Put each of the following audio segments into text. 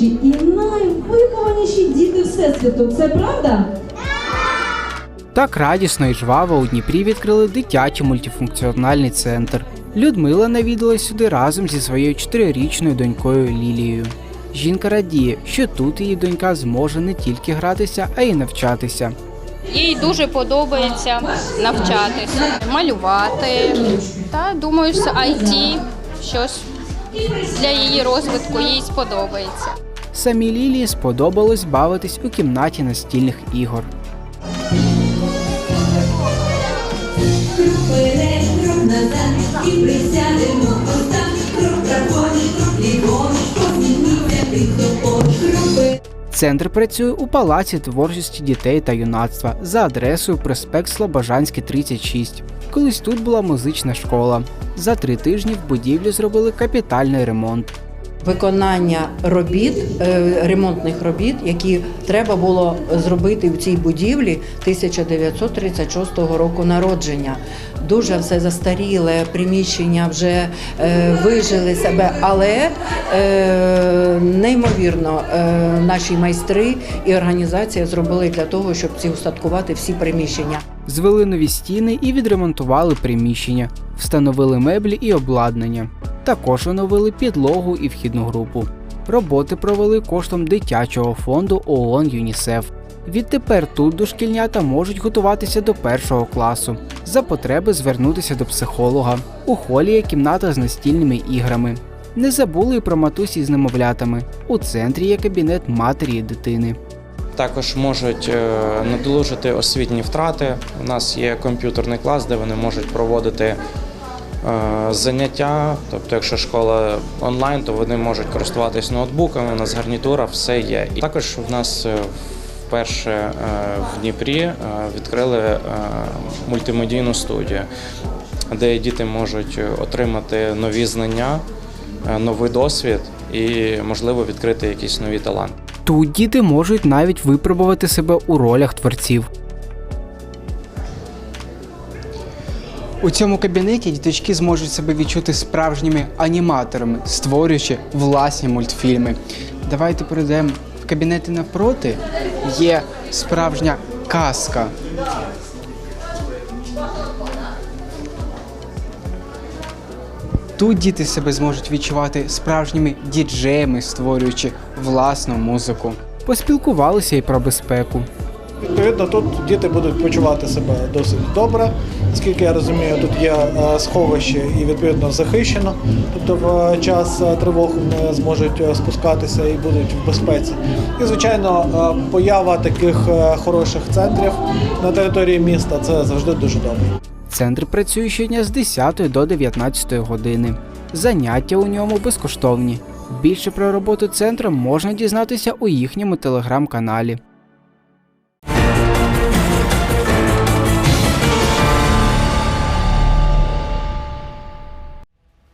найвічливіші і найвихованіші діти Всесвіту. Це правда? Так радісно і жваво у Дніпрі відкрили дитячий мультифункціональний центр. Людмила навідалась сюди разом зі своєю чотирирічною донькою Лілією. Жінка радіє, що тут її донька зможе не тільки гратися, а й навчатися. Їй дуже подобається навчатися, малювати. Та думаю, що IT щось для її розвитку їй сподобається. Самій Лілії сподобалось бавитись у кімнаті настільних ігор. Центр працює у Палаці творчості дітей та юнацтва за адресою проспект Слобожанський, 36. Колись тут була музична школа. За три тижні в будівлі зробили капітальний ремонт. Виконання робіт, е, ремонтних робіт, які треба було зробити в цій будівлі 1936 року народження. Дуже все застаріле, приміщення вже е, вижили себе, але е, неймовірно е, наші майстри і організація зробили для того, щоб ці устаткувати всі приміщення. Звели нові стіни і відремонтували приміщення, встановили меблі і обладнання. Також оновили підлогу і вхідну групу. Роботи провели коштом дитячого фонду ООН ЮНІСЕФ. Відтепер тут дошкільнята можуть готуватися до першого класу. За потреби звернутися до психолога. У холі є кімната з настільними іграми. Не забули і про матусі з немовлятами. У центрі є кабінет матері і дитини. Також можуть е, надолужити освітні втрати. У нас є комп'ютерний клас, де вони можуть проводити е, заняття. Тобто, якщо школа онлайн, то вони можуть користуватись ноутбуками. У нас гарнітура, все є. І також в нас е, вперше е, в Дніпрі е, відкрили е, мультимедійну студію, де діти можуть отримати нові знання, новий досвід і, можливо, відкрити якісь нові таланти. Тут діти можуть навіть випробувати себе у ролях творців. У цьому кабінеті діточки зможуть себе відчути справжніми аніматорами, створюючи власні мультфільми. Давайте перейдемо кабінети навпроти. Є справжня казка. Тут діти себе зможуть відчувати справжніми діджеями, створюючи власну музику. Поспілкувалися і про безпеку. Відповідно, тут діти будуть почувати себе досить добре. Наскільки я розумію, тут є е, сховище і відповідно захищено. Тобто в е, час е, тривог вони зможуть спускатися і будуть в безпеці. І звичайно, поява таких хороших центрів на території міста це завжди дуже добре. Центр працює щодня з 10 до 19 години. Заняття у ньому безкоштовні. Більше про роботу центру можна дізнатися у їхньому телеграм-каналі.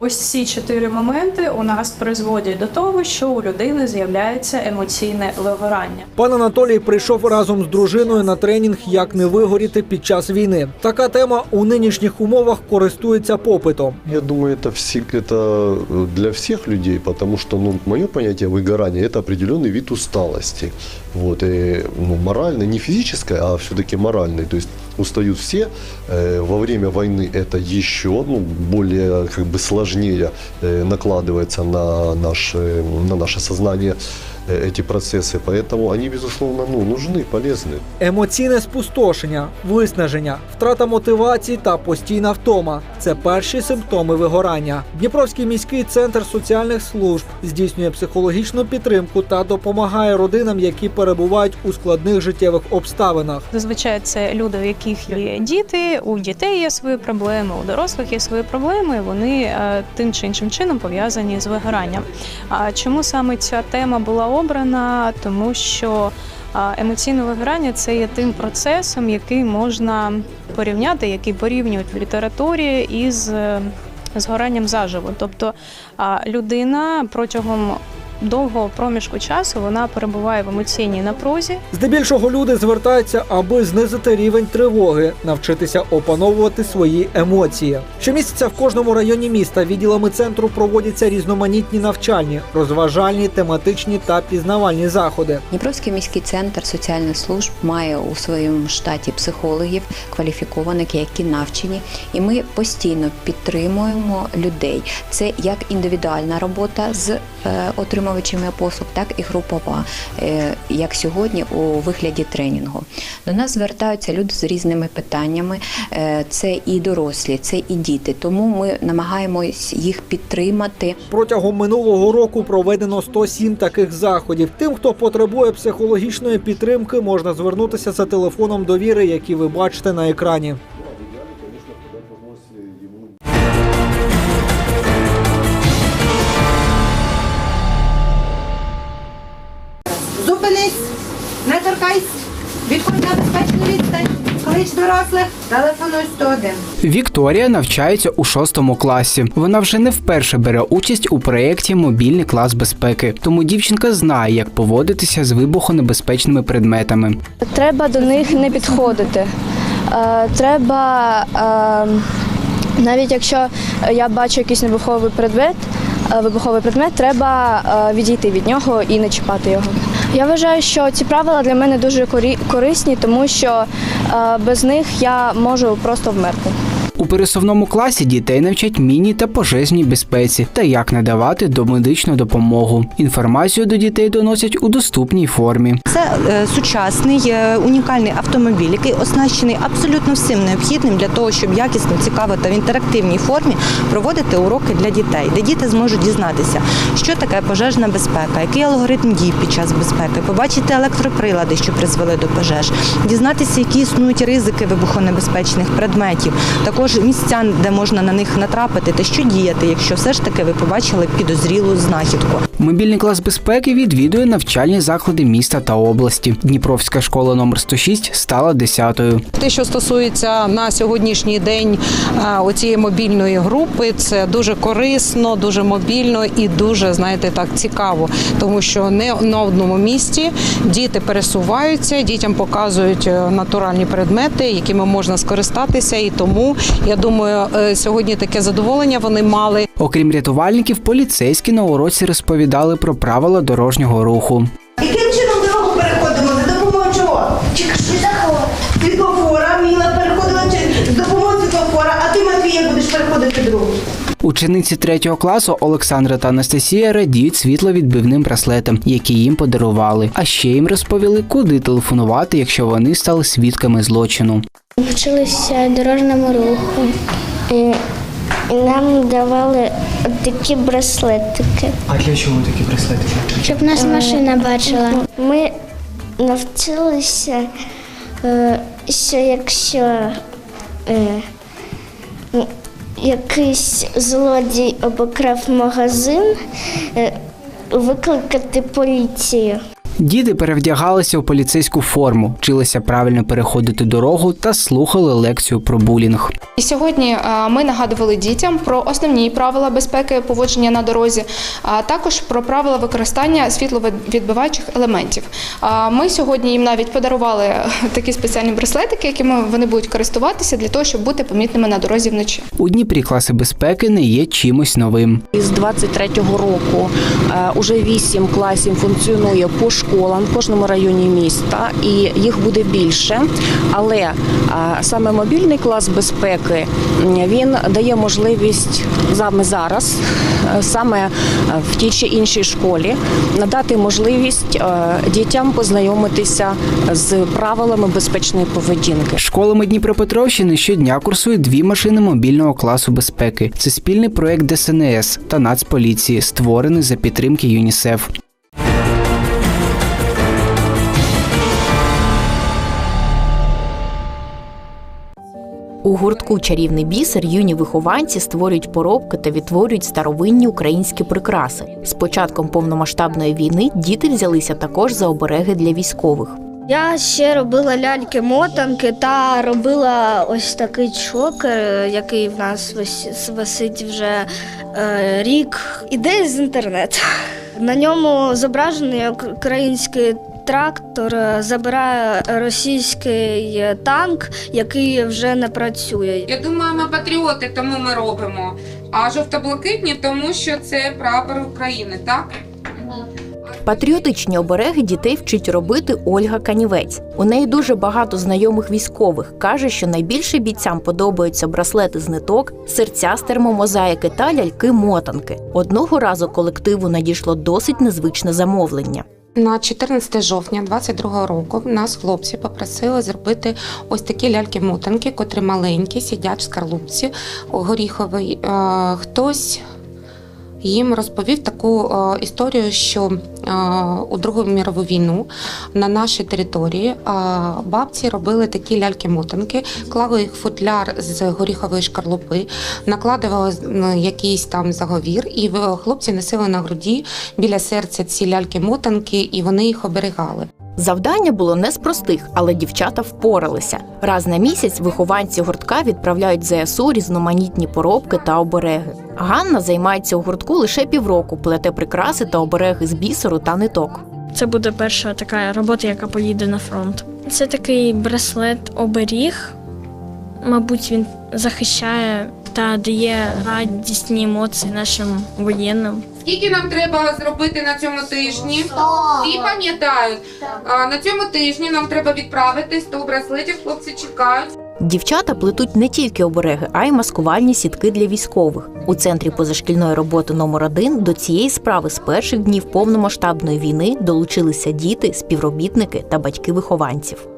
Ось ці чотири моменти у нас призводять до того, що у людини з'являється емоційне вигорання. Пан Анатолій прийшов разом з дружиною на тренінг Як не вигоріти під час війни. Така тема у нинішніх умовах користується попитом. Я думаю, это, все, это для всех людей, потому что, ну, мое понятие выгорания – это определенный вид усталости. Вот, и, ну, моральной, не физической, а все-таки моральной. То есть устают все. Э, во время войны это еще ну, более как бы сложнее э, накладывается на наше, на наше сознание э, эти процессы. Поэтому они, безусловно, ну, нужны, полезны. Емоційне спустошення, виснаження, втрата мотивації та постійна втома це перші симптоми вигорання. Дніпровський міський центр соціальних служб здійснює психологічну підтримку та допомагає родинам, які перебувають у складних життєвих обставинах. Зазвичай це люди, у яких є діти, у дітей є свої проблеми, у дорослих є свої проблеми. і Вони е, тим чи іншим чином пов'язані з вигоранням. А чому саме ця тема була Обрана? Тому що емоційне вигорання це є тим процесом, який можна порівняти, який порівнюють в літературі із е, згоранням заживо. Тобто людина протягом довгого проміжку часу вона перебуває в емоційній напрузі. Здебільшого люди звертаються, аби знизити рівень тривоги, навчитися опановувати свої емоції. Щомісяця в кожному районі міста відділами центру проводяться різноманітні навчальні, розважальні, тематичні та пізнавальні заходи. Дніпровський міський центр соціальних служб має у своєму штаті психологів, кваліфікованих, які навчені, і ми постійно підтримуємо людей. Це як індивідуальна робота з е, отримувачами послуг, так і групова, е, як сьогодні у вигляді тренінгу. До нас звертаються люди з різними питаннями. Е, Це і дорослі, це і діти. Тому ми намагаємось їх підтримати. Протягом минулого року проведено 107 таких заходів. Тим, хто потребує психологічної підтримки, можна звернутися за телефоном довіри, який ви бачите на екрані. Клич дорослих, телефонуй 101. Вікторія навчається у шостому класі. Вона вже не вперше бере участь у проєкті Мобільний клас безпеки, тому дівчинка знає, як поводитися з вибухонебезпечними предметами. Треба до них не підходити. Е, Треба, е, навіть якщо я бачу якийсь вибуховий предмет, е, вибуховий предмет, треба відійти від нього і не чіпати його. Я вважаю, що ці правила для мене дуже корисні, тому що без них я можу просто вмерти. У пересувному класі дітей навчать міні та пожежній безпеці та як надавати домедичну допомогу. Інформацію до дітей доносять у доступній формі. Це е, сучасний е, унікальний автомобіль, який оснащений абсолютно всім необхідним для того, щоб якісно, цікаво та в інтерактивній формі проводити уроки для дітей, де діти зможуть дізнатися, що таке пожежна безпека, який алгоритм дій під час безпеки, побачити електроприлади, що призвели до пожеж, дізнатися, які існують ризики вибухонебезпечних предметів, також місця, де можна на них натрапити, та що діяти, якщо все ж таки ви побачили підозрілу знахідку. Мобільний клас безпеки відвідує навчальні заклади міста та області. Дніпровська школа номер 106 стала десятою. Те, що стосується на сьогоднішній день оцієї мобільної групи, це дуже корисно, дуже мобільно і дуже, знаєте, так цікаво, тому що не на одному місці діти пересуваються, дітям показують е, натуральні предмети, якими можна скористатися. І тому я думаю, е, сьогодні таке задоволення вони мали. Окрім рятувальників, поліцейські на уроці розповідали про правила дорожнього руху. Яким чином дорогу переходимо? За допомогою чого? Чи світлофора, Міла переходила чи з допомогою світлофора, а ти, Матвія, будеш переходити другу. Учениці третього класу Олександра та Анастасія радіють світловідбивним браслетам, які їм подарували. А ще їм розповіли, куди телефонувати, якщо вони стали свідками злочину. Вчилися дорожньому руху. І нам давали такі браслетики. А для чого такі браслети? Щоб нас машина бачила. Ми навчилися, е, що якщо е, якийсь злодій обокрав магазин, е, викликати поліцію. Діти перевдягалися у поліцейську форму, вчилися правильно переходити дорогу та слухали лекцію про булінг. І сьогодні е, ми нагадували дітям про основні правила безпеки поводження на дорозі, а також про правила використання світловідбиваючих елементів. А Ми сьогодні їм навіть подарували е, такі спеціальні браслетики, якими вони будуть користуватися для того, щоб бути помітними на дорозі вночі. У Дніпрі класи безпеки не є чимось новим. З 23-го року е, уже вісім класів функціонує по школам в кожному районі міста, і їх буде більше. Але саме мобільний клас безпеки він дає можливість саме зараз, е, саме е, в тій чи іншій школі, надати можливість е, дітям познайомитися з правилами безпечної поведінки. Школами Дніпропетровщини щодня курсують дві машини мобільного класу безпеки. Це спільний проект ДСНС та Нацполіції, створений за підтримки ЮНІСЕФ. У гуртку Чарівний бісер юні вихованці створюють поробки та відтворюють старовинні українські прикраси. З початком повномасштабної війни діти взялися також за обереги для військових. Я ще робила ляльки-мотанки та робила ось такий чокер, який в нас вис- висить вже е, рік. Ідея з інтернету. На ньому зображений український трактор е, забирає російський е, танк, який вже не працює. Я думаю, ми патріоти, тому ми робимо. А жовто-блакитні, тому що це прапор України, так? Патріотичні обереги дітей вчить робити Ольга Канівець. У неї дуже багато знайомих військових. каже, що найбільше бійцям подобаються браслети з ниток, серця з термомозаїки та ляльки-мотанки. Одного разу колективу надійшло досить незвичне замовлення. На 14 жовтня 22 року нас хлопці попросили зробити ось такі ляльки-мотанки, котрі маленькі, сидять в скарлупці горіховій. Е, Хтось їм розповів таку е, історію, що е, у Другу мірову війну на нашій території е, бабці робили такі ляльки-мотанки, клали їх футляр з горіхової шкарлупи, накладували якийсь там заговір, і хлопці носили на груді біля серця ці ляльки-мотанки, і вони їх оберігали. Завдання було не з простих, але дівчата впоралися. Раз на місяць вихованці гуртка відправляють ЗСУ різноманітні поробки та обереги. Ганна займається у гуртку лише півроку, плете прикраси та обереги з бісеру та ниток. Це буде перша така робота, яка поїде на фронт. Це такий браслет оберіг. Мабуть, він захищає та дає радісні емоції нашим воєнним. Скільки нам треба зробити на цьому тижні? Всі пам'ятають. А, На цьому тижні нам треба відправити 100 браслетів, хлопці чекають. Дівчата плетуть не тільки обереги, а й маскувальні сітки для військових. У центрі позашкільної роботи номер 1 до цієї справи з перших днів повномасштабної війни долучилися діти, співробітники та батьки вихованців.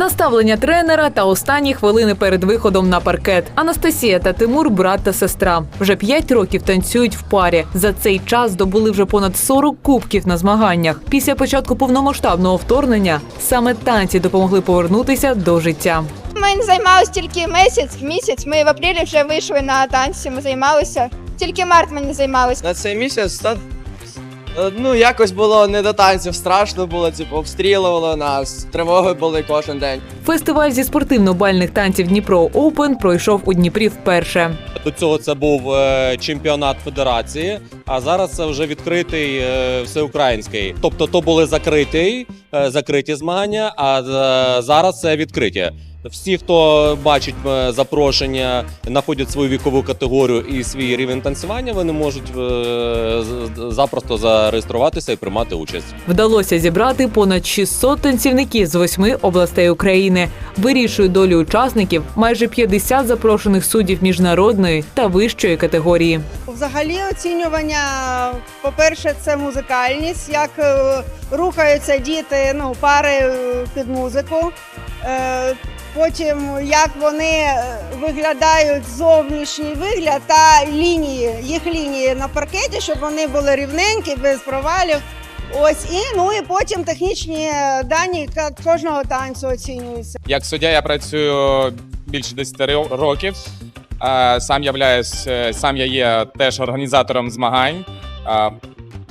Наставлення тренера та останні хвилини перед виходом на паркет. Анастасія та Тимур брат та сестра. Вже 5 років танцюють в парі. За цей час здобули вже понад 40 кубків на змаганнях. Після початку повномасштабного вторгнення саме танці допомогли повернутися до життя. Ми займалися тільки місяць. Місяць ми в апрелі вже вийшли на танці. Ми займалися. Тільки март ми не займалися. На цей місяць ну якось було не до танців, страшно було, типу, обстрілювало нас, тривоги були кожен день. Фестиваль зі спортивно-бальних танців Дніпро Оупен пройшов у Дніпрі вперше. До цього це був е, чемпіонат федерації, а зараз це вже відкритий е, всеукраїнський. Тобто, то були закриті, е, закриті змагання, а е, зараз це відкриті. Всі, хто бачить е, запрошення, знаходять свою вікову категорію і свій рівень танцювання, вони можуть е, з- запросто зареєструватися і приймати участь. Вдалося зібрати понад 600 танцівників з восьми областей України. Вирішує долю учасників майже 50 запрошених суддів міжнародної та вищої категорії. Взагалі оцінювання, по-перше, це музикальність, як е, рухаються діти, ну, пари під музику. Е, Потім як вони е, виглядають зовнішній вигляд та лінії, їх лінії на паркеті, щоб вони були рівненькі, без провалів. Ось і ну і потім технічні дані ка- кожного танцю оцінюються. Як суддя я працюю більше 10 років. Е, Сам являюсь, е, сам я є теж організатором змагань. Е,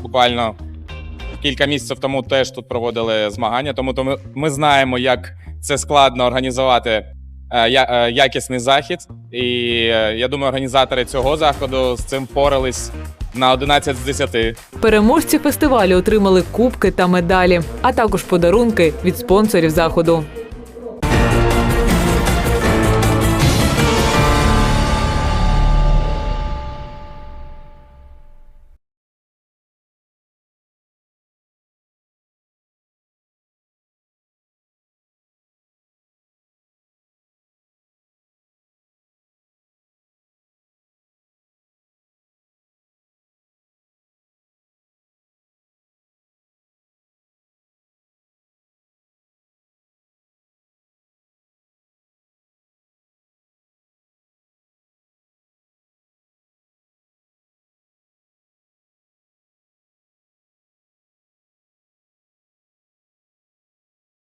Буквально кілька місяців тому теж тут проводили змагання, тому то ми знаємо, як це складно організувати е, е, якісний захід. І е, я думаю, організатори цього заходу з цим впорались на 11 з 10. Переможці фестивалю отримали кубки та медалі, а також подарунки від спонсорів заходу.